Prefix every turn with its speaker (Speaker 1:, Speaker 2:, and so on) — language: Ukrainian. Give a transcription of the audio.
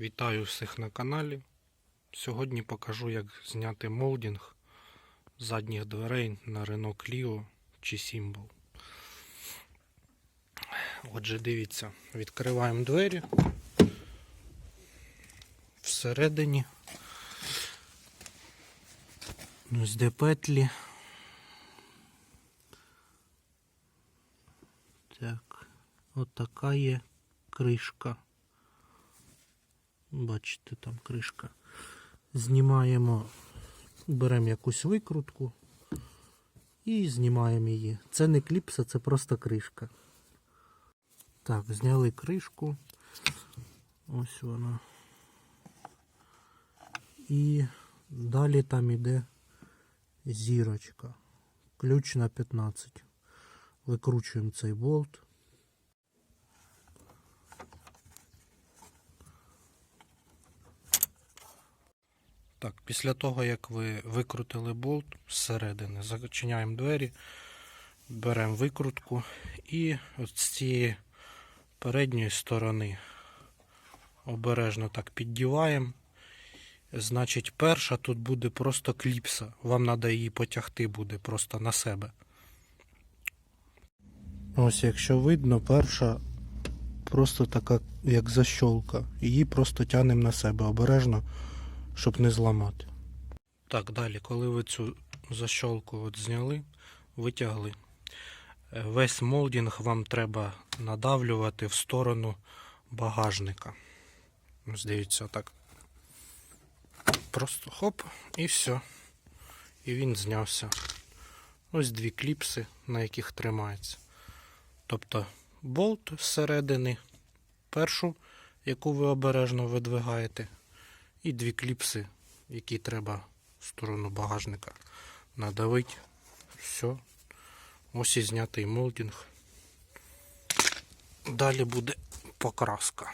Speaker 1: Вітаю всіх на каналі. Сьогодні покажу, як зняти молдинг задніх дверей на Renault Clio чи Symbol. Отже, дивіться, відкриваємо двері. Всередині. Ось де петлі. Так, от є кришка. Бачите, там кришка. Знімаємо, беремо якусь викрутку і знімаємо її. Це не кліпса, це просто кришка. Так, зняли кришку. Ось вона. І далі там іде зірочка. Ключ на 15. Викручуємо цей болт. Так, після того, як ви викрутили болт зсередини, зачиняємо двері, беремо викрутку і от з цієї передньої сторони обережно так піддіваємо. Значить, перша тут буде просто кліпса. Вам треба її потягти буде просто на себе. Ось, якщо видно, перша просто така, як защолка. Її просто тянемо на себе обережно щоб не зламати. Так, далі, коли ви цю защолку от зняли, витягли. е, Весь молдинг вам треба надавлювати в сторону багажника. Дивіться, так. Просто хоп, і все. І він знявся. Ось дві кліпси, на яких тримається. Тобто болт зсередини, першу, яку ви обережно видвигаєте, і дві кліпси, які треба в сторону багажника надавити. Все. Ось і знятий молдинг. Далі буде покраска.